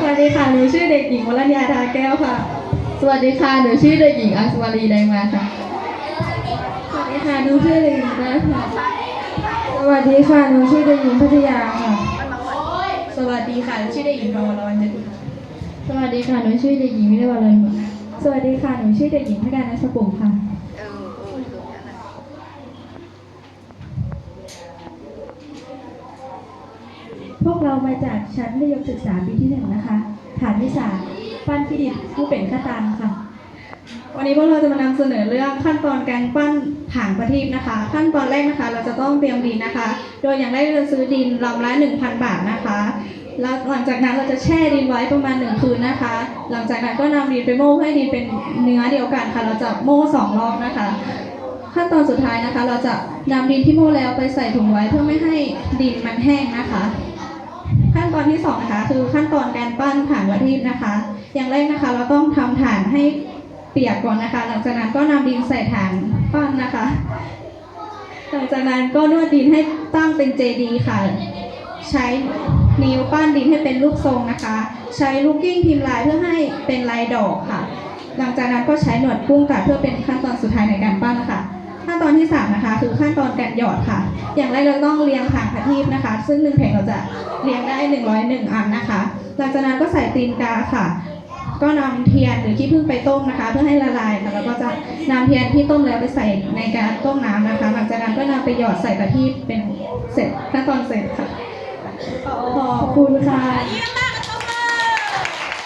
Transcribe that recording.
สวัสดีค่ะ หนูชื่อเด็กหญิงวรัญญาทาแก้วค่ะ สวัสดีค่ะ หนูชื่อเด็กหญิงอังสุมารีแดงมาค่ะ สวัสดีค่ะ หนูชื่อเด็กหญิงได้ค่ะสวัสดีค่ะ หนูชื่อเด็กหญิงพัทยาค่ะ สวัสดีค่ะ หนูชื่อเด็กหญิงพาวรวันนึกสวัสดีค่ะ หนูชื่อเด็กหญิงวิเลวาลนสวัสดีค่ะ หนูชื่อเด็กหญิงพการนัสปุ่มค่ะ พวกเรามาจากชั้นมัธยมศึกษาปีที่หนึ่งนะคะ ฐานวิสาปั้นพิดิตผู้เป็นข้าตังค่ะ วันนี้พวกเราจะมานำเสนอเรื่องขั้นตอนการปั้นผางประทีปนะคะ ขั้นตอนแรกนะคะ เราจะต้องเตรียมดินนะคะ โดยอย่างแรกเราจะซื้อดินลำละ 1,000 บาทนะคะแล้วหลังจากนั้นเราจะแช่ดินไว้ประมาณหนึ่งคืนนะคะ หลังจากนั้นก็นำดินไปโม่ให้ดินเป็นเนื้อเดียวกันค่ะ เราจะโม่สองรอบนะคะ ขั้นตอนสุดท้ายนะคะ เราจะนำดินที่โม่แล้วไปใส่ถุงไว้เพื่อไม่ให้ดินมันแห้งนะคะ ขั้นตอนที่สองนะคะคือขั้นตอนการปั้นฐานประทีปนะคะ อย่างแรกนะคะ เราต้องทำฐานให้เปียกก่อนนะคะ หลังจากนั้นก็นำดินใส่ฐานปั้นนะคะ หลังจากนั้นก็นวดดินให้ตั้งเป็นเจดีค่ะ ใช้นิ้วปั้นดินให้เป็นรูปทรงนะคะ ใช้ลูกกิ้งพิมพ์ลายเพื่อให้เป็นลายดอกค่ะ หลังจากนั้นก็ใช้หนวดกุ้งค่ะเพื่อเป็นขั้นตอนสุดท้ายในการปั้นค่ะ ขั้นตอนที่สามนะคะคือขั้นตอนการหยอดค่ะ อย่างแรกเราต้องเรียงผางประทีปนะคะ ซึ่งหนึ่งแผงเราจะเรียงได้ 101 อันนะคะ หลังจากนั้นก็ใส่ตีนกาค่ะ ก็นำเทียนหรือขี้ผึ้งไปต้มนะคะ เพื่อให้ละลายค่ะแล้วก็จะนำเทียนที่ต้มแล้วไปใส่ในการต้มน้ำนะคะ หลังจากนั้นก็นำไปหยอดใส่ประทีปเป็นเสร็จขั้นตอนเสร็จค่ะขอบคุณค่ะ